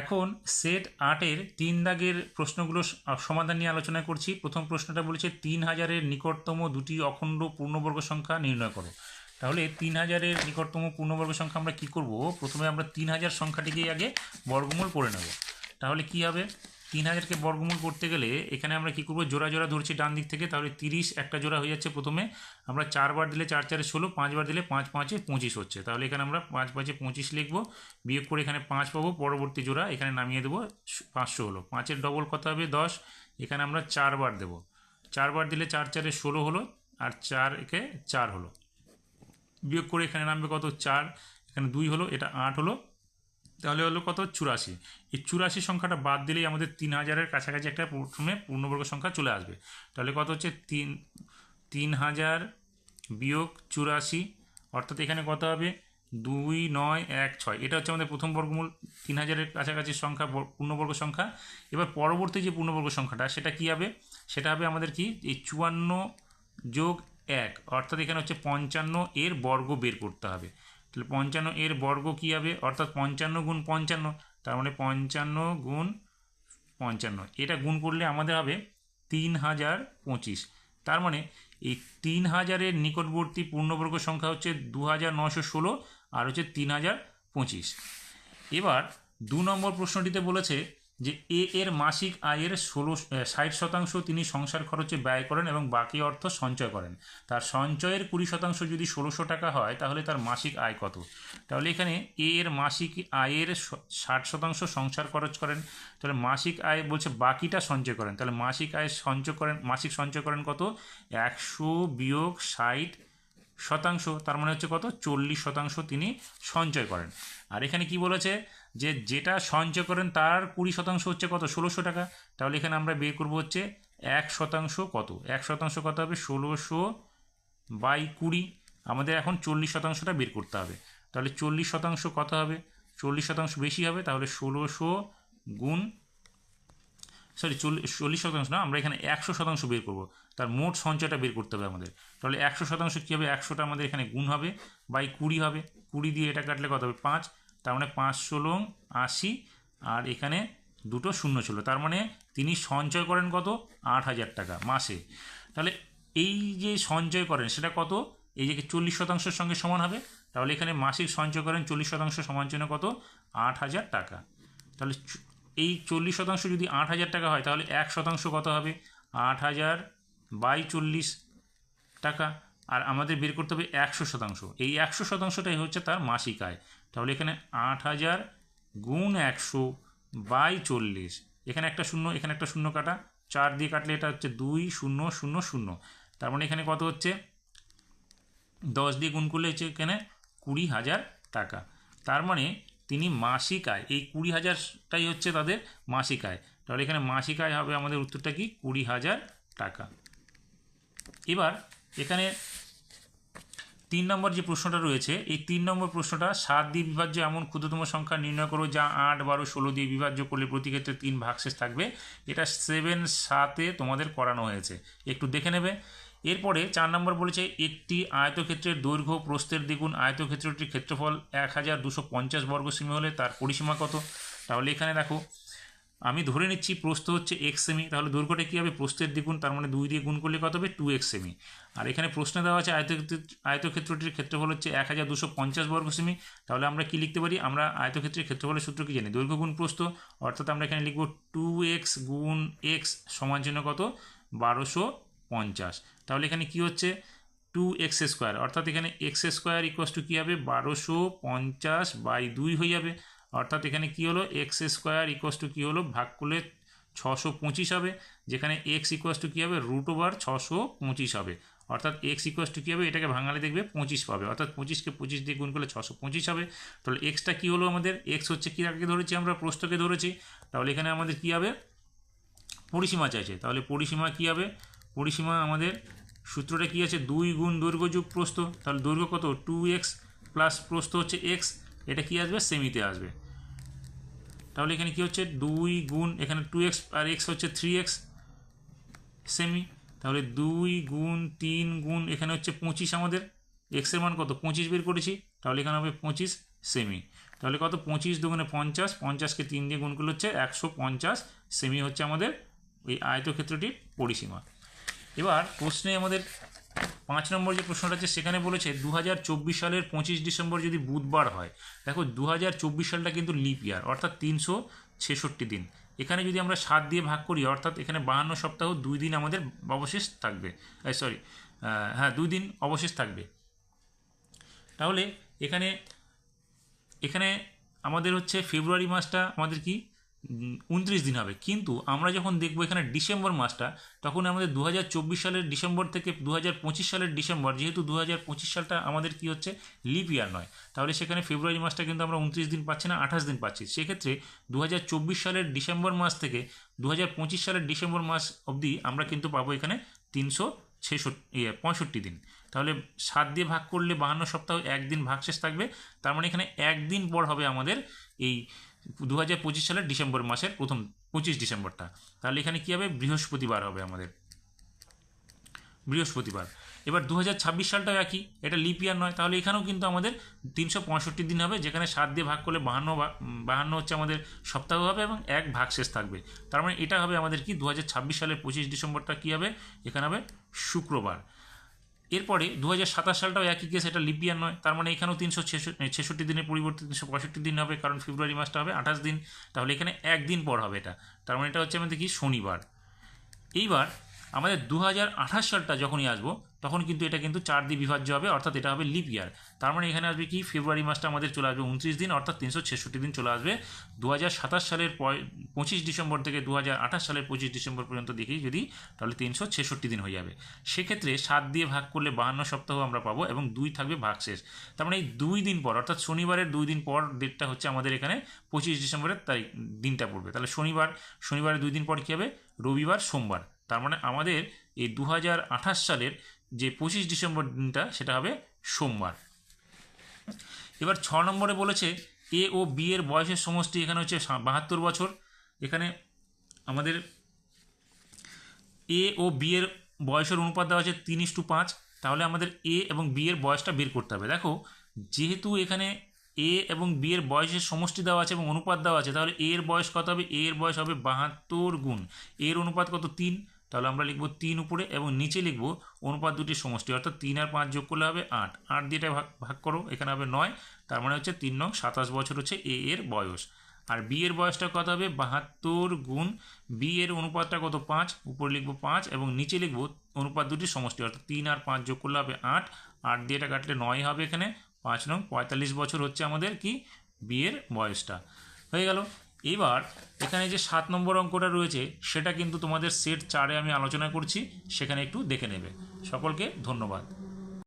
এখন সেট আটের তিন দাগের প্রশ্নগুলো সমাধান নিয়ে আলোচনা করছি। প্রথম প্রশ্নটা বলেছে, তিন হাজারের নিকটতম দুটি অখণ্ড পূর্ণবর্গ সংখ্যা নির্ণয় করো। তাহলে তিন হাজারের নিকটতম পূর্ণবর্গ সংখ্যা আমরা কি করব? প্রথমে আমরা তিন হাজার সংখ্যাটিকেই আগে বর্গমূল করে নেব। তাহলে কি হবে? তিন হাজারকে বর্গমূল করতে গেলে এখানে আমরা কি করব? জোড়া জোড়া ধরছি ডান দিক থেকে, তাহলে তিরিশ একটা জোড়া হয়ে যাচ্ছে প্রথমে। আমরা চারবার দিলে চার, চারে ষোলো, পাঁচবার দিলে পাঁচ, পাঁচে পঁচিশ হচ্ছে। তাহলে এখানে আমরা পাঁচ, পাঁচে পঁচিশ লিখব, বিয়োগ করে এখানে পাঁচ পাবো, পরবর্তী জোড়া এখানে নামিয়ে দেবো, পাঁচশো হলো। পাঁচের ডবল কত হবে? দশ। এখানে আমরা চারবার দেবো। চারবার দিলে চার, চারে ষোলো হলো, আর চার একে চার হলো। বিয়োগ করে এখানে নামবে কত? চার। এখানে দুই হলো, এটা আট হলো। তাহলে হলো কত? চুরাশি। এই চুরাশি সংখ্যাটা বাদ দিলেই আমাদের তিন হাজারের কাছাকাছি একটা প্রথমে পূর্ণবর্গ সংখ্যা চলে আসবে। তাহলে কত হচ্ছে? তিন তিন হাজার বিয়োগ চুরাশি, অর্থাৎ এখানে কত হবে? দুই, নয়, এক, ছয়। এটা হচ্ছে আমাদের প্রথম বর্গমূল, তিন হাজারের কাছাকাছি সংখ্যা পূর্ণবর্গ সংখ্যা। এবার পরবর্তী যে পূর্ণবর্গ সংখ্যাটা, সেটা কি হবে? সেটা হবে আমাদের কি? এই চুয়ান্ন যোগ এক, অর্থাৎ এখানে হচ্ছে পঞ্চান্ন এর বর্গ বের করতে হবে। তাহলে পঞ্চান্ন এর বর্গ কী হবে? অর্থাৎ পঞ্চান্ন গুণ পঞ্চান্ন, তার মানে পঞ্চান্ন গুণ পঞ্চান্ন। এটা গুণ করলে আমাদের হবে তিন হাজার পঁচিশ। তার মানে এই তিন হাজারের নিকটবর্তী পূর্ণবর্গ সংখ্যা হচ্ছে দু হাজার নশো ষোলো আর হচ্ছে তিন হাজার পঁচিশ। এবার দু নম্বর প্রশ্নটিতে বলেছে যে এ এর মাসিক আয়ের ষোলো ষাট শতাংশ তিনি সংসার খরচে ব্যয় করেন এবং বাকি অর্থ সঞ্চয় করেন। তার সঞ্চয়ের কুড়ি শতাংশ যদি ষোলোশো টাকা হয়, তাহলে তার মাসিক আয় কত? তাহলে এখানে এ এর মাসিক আয়ের ষাট শতাংশ সংসার খরচ করেন, তাহলে মাসিক আয় বলছে বাকিটা সঞ্চয় করেন। তাহলে মাসিক আয় সঞ্চয় করেন, মাসিক সঞ্চয় করেন কত? একশো বিয়োগ ষাট শতাংশ, তার মানে হচ্ছে কত? চল্লিশ শতাংশ তিনি সঞ্চয় করেন। আর এখানে কি বলেছে? যে যেটা সঞ্চয় করেন তার কুড়ি শতাংশ হচ্ছে কত? ষোলোশো টাকা। তাহলে এখানে আমরা বের করব হচ্ছে এক শতাংশ কত? এক শতাংশ কত হবে? ষোলোশো বাই কুড়ি। আমাদের এখন চল্লিশ শতাংশটা বের করতে হবে। তাহলে চল্লিশ শতাংশ কত হবে? চল্লিশ শতাংশ বেশি হবে, তাহলে ষোলোশো গুণ সরি চল্লিশ শতাংশ না, আমরা এখানে একশো শতাংশ বের করব। তার মোট সঞ্চয়টা বের করতে হবে আমাদের। তাহলে একশো শতাংশ কী হবে? একশোটা আমাদের এখানে গুণ হবে, বাই কুড়ি হবে। কুড়ি দিয়ে এটা কাটলে কত হবে? পাঁচ। তার মানে পাঁচ ষোলো, আশি, আর এখানে দুটো শূন্য ছিল। তার মানে তিনি সঞ্চয় করেন কত? আট হাজার টাকা মাসে। তাহলে এই যে সঞ্চয় করেন, সেটা কত? এই যে চল্লিশ শতাংশের সঙ্গে সমান হবে, তাহলে এখানে মাসিক সঞ্চয় করেন চল্লিশ শতাংশ সমান জন্য কত? আট হাজার টাকা। তাহলে এই চল্লিশ শতাংশ যদি আট হাজার টাকা হয়, তাহলে এক শতাংশ কত হবে? আট হাজার বাই চল্লিশ টাকা। আর আমাদের বের করতে হবে একশো শতাংশ। এই একশো শতাংশটাই হচ্ছে তার মাসিক আয়। তাহলে এখানে আট হাজার গুণ একশো বাই চল্লিশ। এখানে একটা শূন্য, এখানে একটা শূন্য কাটা। চার দিয়ে কাটলে এটা হচ্ছে দুই, শূন্য শূন্য শূন্য। তার মানে এখানে কত হচ্ছে? দশ দিয়ে গুণ করলে হচ্ছে এখানে কুড়ি হাজার টাকা। তার মানে তিনি মাসিক আয়, এই কুড়ি হাজারটাই হচ্ছে তাদের মাসিক আয়। তাহলে এখানে মাসিক আয় হবে আমাদের উত্তরটা কি? কুড়ি হাজার টাকা। এবার এখানে তিন নম্বর যে প্রশ্নটা রয়েছে, এই তিন নম্বর প্রশ্নটা সাত দিয়ে বিভাজ্য এমন ক্ষুদ্রতম সংখ্যা নির্ণয় করো যা আট, বারো, ষোলো দিয়ে বিভাজ্য করলে প্রতি ক্ষেত্রে তিন ভাগশেষ থাকবে। এটা সেভেন সাতে তোমাদের করানো হয়েছে। একটু দেখে নেবে। এরপরে চার নম্বর বলেছে, একটি আয়তক্ষেত্রের দৈর্ঘ্য প্রস্থের দ্বিগুণ, আয়তক্ষেত্রটির ক্ষেত্রফল এক হাজার দুশো পঞ্চাশ বর্গ সেমি হলে তার পরিসীমা কত? তাহলে এখানে দেখো আমি ধরে নিচ্ছি প্রস্থ হচ্ছে এক্স সেমি তাহলে দৈর্ঘ্যটা কী হবে? প্রস্থের দ্বিগুণ, তার মানে দুই দিয়ে গুণ করলে কত হবে? টু এক্স সেমি আর এখানে প্রশ্নে দেওয়া আছে আয়তক্ষেত্র আয়তক্ষেত্রটির ক্ষেত্রফল হচ্ছে এক হাজার দুশো পঞ্চাশ বর্গ সেমি তাহলে আমরা কী লিখতে পারি? আমরা আয়তক্ষেত্রের ক্ষেত্রফলের সূত্র কী জানি? দৈর্ঘ্য গুণ প্রস্থ, অর্থাৎ আমরা এখানে লিখব টু এক্স গুণ এক্স সমান চিহ্ন কত? বারোশো পঞ্চাশ। তাহলে এখানে কি হচ্ছে? টু এক্স স্কোয়ার অর্থাৎ এখানে এক্স স্কোয়ার ইকোয়াস টু কী হবে? বারোশো পঞ্চাশ বাই দুই হয়ে যাবে। অর্থাৎ এখানে কি হলো? এক্স স্কোয়ার ইকোয়াস টু কী হলো? ভাগ করলে ছশো পঁচিশ হবে। যেখানে এক্স ইকোয়াস টু কী হবে? রুট ওভার ছশো পঁচিশ হবে। অর্থাৎ এক্স ইকোয়াস টু কী হবে? এটাকে ভাঙালে দেখবে পঁচিশ পাবে। অর্থাৎ পঁচিশকে পঁচিশ দিয়ে গুণ করলে ছশো পঁচিশ হবে। তাহলে এক্সটা কী হলো আমাদের? এক্স হচ্ছে কী আগে ধরেছি আমরা? প্রস্থকে ধরেছি। তাহলে এখানে আমাদের কী হবে? পরিসীমা চাইছে। তাহলে পরিসীমা কী হবে? পরিসীমা আমাদের সূত্রটা কী আছে? দুই গুণ দৈর্ঘ্য যোগ প্রস্থ। তাহলে দৈর্ঘ্য কত? টু এক্স প্লাস প্রস্থ হচ্ছে এক্স এটা কী আসবে? সেমিতে আসবে। তাহলে এখানে কী হচ্ছে? দুই গুণ, এখানে টু এক্স আর এক্স হচ্ছে থ্রি এক্স সেমি তাহলে দুই গুণ, তিন গুণ, এখানে হচ্ছে পঁচিশ আমাদের। এক্সের মান কত? পঁচিশ বের করেছি। তাহলে এখানে হবে পঁচিশ সেমি তাহলে কত? পঁচিশ দুগুণে পঞ্চাশ, পঞ্চাশকে তিন দিয়ে গুণ করলে হচ্ছে একশো পঞ্চাশ সেমি হচ্ছে আমাদের ওই আয়তক্ষেত্রটির পরিসীমা। এবার প্রশ্নে আমাদের পাঁচ নম্বর যে প্রশ্নটা আছে, সেখানে বলেছে দু হাজার চব্বিশ সালের পঁচিশ ডিসেম্বর যদি বুধবার হয়, দেখো দু হাজার চব্বিশ সালটা কিন্তু লিপ ইয়ার অর্থাৎ তিনশো ছেষট্টি দিন। এখানে যদি আমরা সাত দিয়ে ভাগ করি, অর্থাৎ এখানে বাহান্ন সপ্তাহ, দুই দিন আমাদের অবশেষ থাকবে। সরি হ্যাঁ দুই দিন অবশেষ থাকবে। তাহলে এখানে এখানে আমাদের হচ্ছে ফেব্রুয়ারি মাসটা আমাদের কি? উনত্রিশ দিন হবে। কিন্তু আমরা যখন দেখব এখানে ডিসেম্বর মাসটা, তখন আমাদের দু হাজার চব্বিশ সালের ডিসেম্বর থেকে দু হাজার পঁচিশ সালের ডিসেম্বর, যেহেতু দু হাজার পঁচিশ সালটা আমাদের কি হচ্ছে? লিপ ইয়ার নয়। তাহলে সেখানে ফেব্রুয়ারি মাসটা কিন্তু আমরা উনত্রিশ দিন পাচ্ছি না, আঠাশ দিন পাচ্ছি। সেক্ষেত্রে দু হাজার চব্বিশ সালের ডিসেম্বর মাস থেকে দু হাজার পঁচিশ সালের ডিসেম্বর মাস অবধি আমরা কিন্তু পাবো এখানে তিনশো ছেষট্টি ইয়ে পঁয়ষট্টি দিন। তাহলে সাত দিয়ে ভাগ করলে বাহান্ন সপ্তাহ একদিন ভাগশেষ থাকবে। তার মানে এখানে একদিন পর হবে আমাদের এই দু হাজার পঁচিশ সালের ডিসেম্বর মাসের প্রথম পঁচিশ ডিসেম্বরটা। তাহলে এখানে কী হবে? বৃহস্পতিবার হবে আমাদের। বৃহস্পতিবার। এবার দু হাজার ছাব্বিশ সালটাও একই। এটা লিপ ইয়ার নয়। তাহলে এখানেও কিন্তু আমাদের তিনশো পঁয়ষট্টি দিন হবে, যেখানে সাত দিয়ে ভাগ করলে বাহান্ন বাহান্ন হচ্ছে আমাদের সপ্তাহ হবে এবং এক ভাগ শেষ থাকবে। তার মানে এটা হবে আমাদের কি? দু হাজার ছাব্বিশ সালের পঁচিশ ডিসেম্বরটা কী হবে? এখানে হবে শুক্রবার। এরপরে দু হাজার সাতাশ সালটাও একই কেস এটা লিপিয়ার নয়। তার মানে এখানেও তিনশো ছেষট্টি দিনের পরিবর্তে তিনশো পঁয়ষট্টি দিন হবে, কারণ ফেব্রুয়ারি মাসটা হবে আঠাশ দিন। তাহলে এখানে একদিন পর হবে এটা। তার মানে এটা হচ্ছে আমাদের কি? শনিবার। এইবার আমাদের দু হাজার আঠাশ সালটা যখনই আসব, তখন কিন্তু এটা কিন্তু চার দিয়ে বিভাজ্য হবে, অর্থাৎ এটা হবে লিপ ইয়ার তার মানে এখানে আসবে কি? ফেব্রুয়ারি মাসটা আমাদের চলে আসবে উনত্রিশ দিন, অর্থাৎ তিনশো ছেষট্টি দিন চলে আসবে। দু হাজার সাতাশ সালের পঁচিশ ডিসেম্বর থেকে দু হাজার আঠাশ সালের পঁচিশ ডিসেম্বর পর্যন্ত দেখি যদি, তাহলে তিনশো ছেষট্টি দিন হয়ে যাবে। সেক্ষেত্রে সাত দিয়ে ভাগ করলে বাহান্ন সপ্তাহ আমরা পাবো এবং দুই থাকবে ভাগ শেষ। তার মানে এই দুই দিন পর, অর্থাৎ শনিবারের দুই দিন পর ডেটটা হচ্ছে আমাদের এখানে পঁচিশ ডিসেম্বরের তারিখ, দিনটা পড়বে। তাহলে শনিবার, শনিবারের দুই দিন পর কী হবে? রবিবার, সোমবার। তার মানে আমাদের এই দু হাজার আঠাশ সালের যে পঁচিশ ডিসেম্বর দিনটা, সেটা হবে সোমবার। এবার ছ নম্বরে বলেছে, এ ও বি এর বয়সের সমষ্টি এখানে হচ্ছে বাহাত্তর বছর। এখানে আমাদের এ ও বি এর বয়সের অনুপাত দেওয়া আছে তিন টু পাঁচ। তাহলে আমাদের এ এবং বি এর বয়সটা বের করতে হবে। দেখো, যেহেতু এখানে এ এবং বি এর বয়সের সমষ্টি দেওয়া আছে এবং অনুপাত দেওয়া আছে, তাহলে এ এর বয়স কত হবে? এ এর বয়স হবে বাহাত্তর গুণ। এর অনুপাত কত? তিন। তাহলে আমরা লিখব তিন উপরে এবং নিচে লিখব অনুপাত দুটির সমষ্টি, অর্থাৎ তিন আর পাঁচ যোগ করলে হবে আট। আট দিয়ে ভাগ ভাগ করো, এখানে হবে নয়, তার মানে হচ্ছে তিন নং সাতাশ বছর হচ্ছে এ এর বয়স। আর বি এর বয়সটা কত হবে? বাহাত্তর গুণ বি এর অনুপাতটা কত? পাঁচ, উপরে লিখব পাঁচ এবং নিচে লিখব অনুপাত দুটির সমষ্টি, অর্থাৎ তিন আর পাঁচ যোগ করলে হবে আট। আট দিয়ে এটা কাটলে নয় হবে এখানে। পাঁচ নং পঁয়তাল্লিশ বছর হচ্ছে আমাদের কি? বিয়ের বয়সটা। হয়ে গেল। এবার এখানে যে সাত নম্বর অঙ্কটা রয়েছে, সেটা কিন্তু তোমাদের সেট চারে আমি আলোচনা করছি, সেখানে একটু দেখে নেবে। সকলকে ধন্যবাদ।